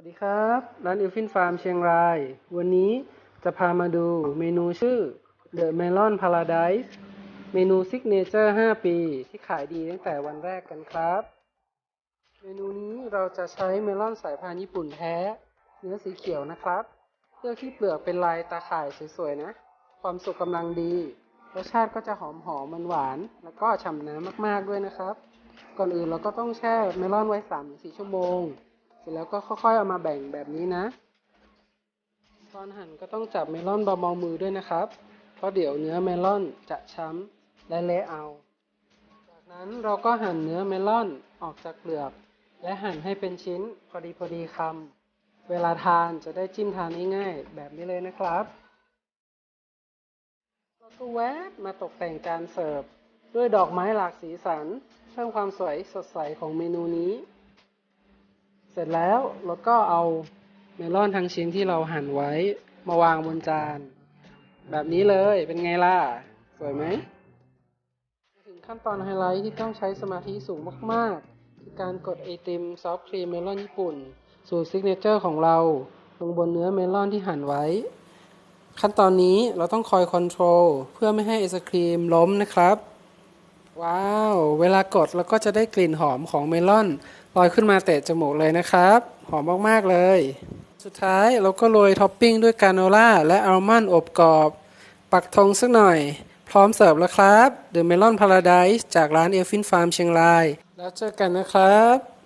วัสดีครับ ร้านอิลฟินฟาร์มเชียงราย วันนี้จะพามาดูเมนูชื่อ The Melon Paradise เมนูซิกเนเจอร์ 5 ปีที่ขายดีตั้งแต่วันแรกกันครับ เมนูนี้เราจะใช้เมลอนสายพันธุ์ญี่ปุ่นแท้ เนื้อสีเขียวนะครับ เลือกที่เปลือกเป็นลายตาข่ายสวยๆนะ ความสุกกำลังดี รสชาติก็จะหอมหอมันหวาน แล้วก็ฉ่ำน้ำมากๆด้วยนะครับ ก่อนอื่นเราก็ต้องแช่เมลอนไว้3-4ชั่วโมง ร็จแล้วก็ค่อยๆเอามาแบ่งแบบนี้นะ ตอนหั่นก็ต้องจับเมลอนเบาๆมือด้วยนะครับ เพราะเดี๋ยวเนื้อเมลอนจะช้ำและเละเอา จากนั้นเราก็หั่นเนื้อเมลอนออกจากเปลือก และหั่นให้เป็นชิ้นพอดีพอดีคำเวลาทานจะได้จิ้มทานง่ายๆแบบนี้เลยนะครับเราก็แวะมาตกแต่งจานเสิร์ฟ ด้วยดอกไม้หลากสีสันเพิ่มความสวยสดใสของเมนูนี้ ร็จแล้วเราก็เอาเมลอนทั้งชิ้นที่เราหั่นไว้มาวางบนจาน แบบนี้เลยเป็นไงล่ะ สวยไหม ถึงขั้นตอนไฮไลท์ที่ต้องใช้สมาธิสูงมากๆ คือการกดไอติมซอฟต์ครีมเมลอนญี่ปุ่น สูตรซิกเนเจอร์ของเรา ลงบนเนื้อเมลอนที่หั่นไว้ ขั้นตอนนี้เราต้องคอยคอนโทรลเพื่อไม่ให้ไอศครีมล้มนะครับ ว้าว เวลากดเราก็จะได้กลิ่นหอมของเมลอนลอยขึ้นมาเตะจมูกเลยนะครับ หอมมากๆเลย สุดท้ายเราก็โรยท็อปปิ้งด้วยกราโนล่าและอัลมอนด์อบกรอบ ปักธงสักหน่อย พร้อมเสิร์ฟแล้วครับเดอะเมลอนพาราไดซ์จากร้านเอลฟินฟาร์มเชียงราย แล้วเจอกันนะครับ